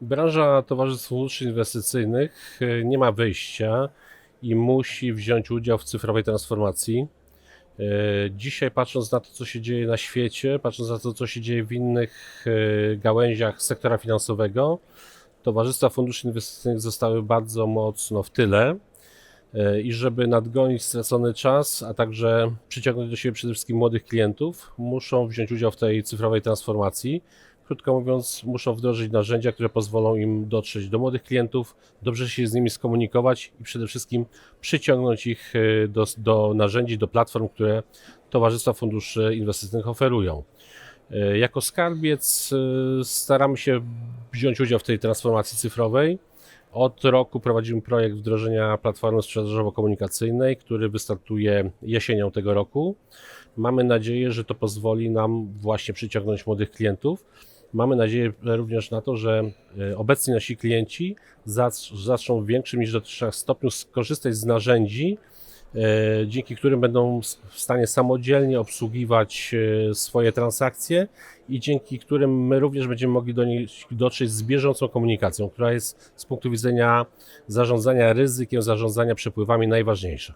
Branża towarzystw funduszy inwestycyjnych e, nie ma wyjścia i musi wziąć udział w cyfrowej transformacji. E, Dzisiaj, patrząc na to, co się dzieje na świecie, patrząc na to, co się dzieje w innych e, gałęziach sektora finansowego, towarzystwa funduszy inwestycyjnych zostały bardzo mocno w tyle. I żeby nadgonić stracony czas, a także przyciągnąć do siebie przede wszystkim młodych klientów, muszą wziąć udział w tej cyfrowej transformacji. Krótko mówiąc, muszą wdrożyć narzędzia, które pozwolą im dotrzeć do młodych klientów, dobrze się z nimi skomunikować i przede wszystkim przyciągnąć ich e, do, do narzędzi, do platform, które towarzystwa funduszy inwestycyjnych oferują. E, Jako skarbiec e, staramy się wziąć udział w tej transformacji cyfrowej. Od roku prowadzimy projekt wdrożenia platformy sprzedażowo-komunikacyjnej, który wystartuje jesienią tego roku. Mamy nadzieję, że to pozwoli nam właśnie przyciągnąć młodych klientów. Mamy nadzieję również na to, że e, obecni nasi klienci zac- zaczną w większym niż dotychczas stopniu skorzystać z narzędzi, e, dzięki którym będą w stanie samodzielnie obsługiwać e, swoje transakcje i dzięki którym my również będziemy mogli do nich dotrzeć z bieżącą komunikacją, która jest z punktu widzenia zarządzania ryzykiem, zarządzania przepływami najważniejsza.